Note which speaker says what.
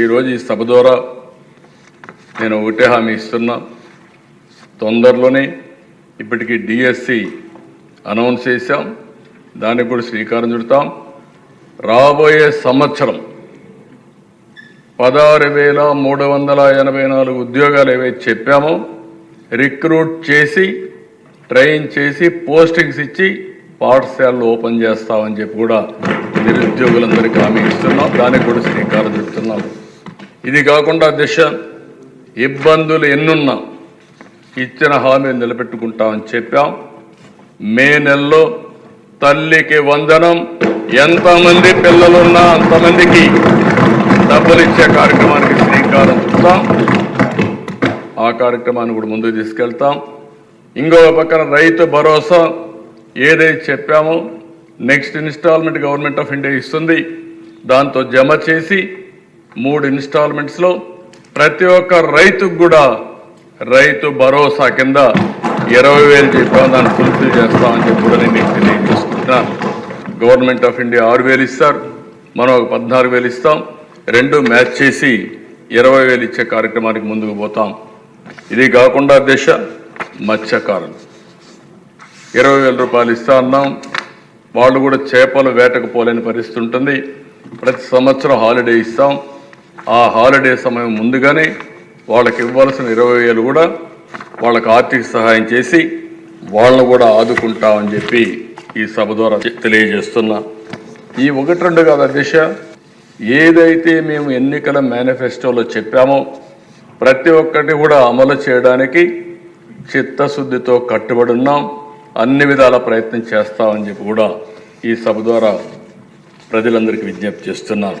Speaker 1: ఈరోజు ఈ సభ ద్వారా నేను ఒకటే హామీ ఇస్తున్నా. తొందరలోనే ఇప్పటికీ డిఎస్సి అనౌన్స్ చేశాం. దానికి కూడా శ్రీకారం చుడతాం. రాబోయే సంవత్సరం పదహారు వేల మూడు వందల ఎనభై నాలుగు ఉద్యోగాలు ఏవైతే చెప్పామో రిక్రూట్ చేసి ట్రైన్ చేసి పోస్టింగ్స్ ఇచ్చి పాఠశాలలు ఓపెన్ చేస్తామని చెప్పి కూడా నిరుద్యోగులందరికీ హామీ ఇస్తున్నాం. దానికి కూడా శ్రీకారం చుడుతున్నాం. ఇది కాకుండా దిశ ఇబ్బందులు ఎన్నున్నా ఇచ్చిన హామీ నిలబెట్టుకుంటామని చెప్పాం. మే నెలలో తల్లికి వందనం ఎంతమంది పిల్లలున్నా అంతమందికి డబ్బులు ఇచ్చే కార్యక్రమానికి శ్రీకారం చుడతాం ఆ కార్యక్రమాన్ని కూడా ముందుకు తీసుకెళ్తాం. ఇంకో పక్కన రైతు భరోసా ఏదైతే చెప్పామో next instalment government of India ఇస్తుంది. దాంతో జమ చేసి మూడు ఇన్స్టాల్మెంట్స్లో ప్రతి ఒక్క రైతుకు కూడా రైతు భరోసా కింద ఇరవై వేలు చెప్పాం దాన్ని ఫుల్ఫిల్ చేస్తామని చెప్పి కూడా నేను తెలియజేసుకుంటున్నాను గవర్నమెంట్ ఆఫ్ ఇండియా ఆరు వేలు ఇస్తారు మనం ఒక పద్నాలుగు వేలు ఇస్తాం. రెండు మ్యాచ్ చేసి ఇరవై వేలు ఇచ్చే కార్యక్రమానికి ముందుకు పోతాం. ఇది కాకుండా దిశ మత్స్యకారులు. ఇరవై వేల రూపాయలు ఇస్తా అన్నాం. వాళ్ళు కూడా చేపలు వేటకు పోలేని పరిస్థితి ఉంటుంది. ప్రతి సంవత్సరం హాలిడే ఇస్తాం. ఆ హాలిడే సమయం ముందుగానే వాళ్ళకి ఇవ్వాల్సిన ఇరవై వేలు కూడా వాళ్ళకి ఆర్థిక సహాయం చేసి వాళ్ళను కూడా ఆదుకుంటామని చెప్పి ఈ సభ ద్వారా తెలియజేస్తున్నా. ఈ ఒకటి రెండు కాదు దిశ ఏదైతే మేము ఎన్నికల మేనిఫెస్టోలో చెప్పామో ప్రతి ఒక్కటి కూడా అమలు చేయడానికి చిత్తశుద్ధితో కట్టుబడి ఉన్నాం. అన్ని విధాల ప్రయత్నం చేస్తామని చెప్పి కూడా ఈ సభ ద్వారా ప్రజలందరికీ విజ్ఞప్తి చేస్తున్నాను.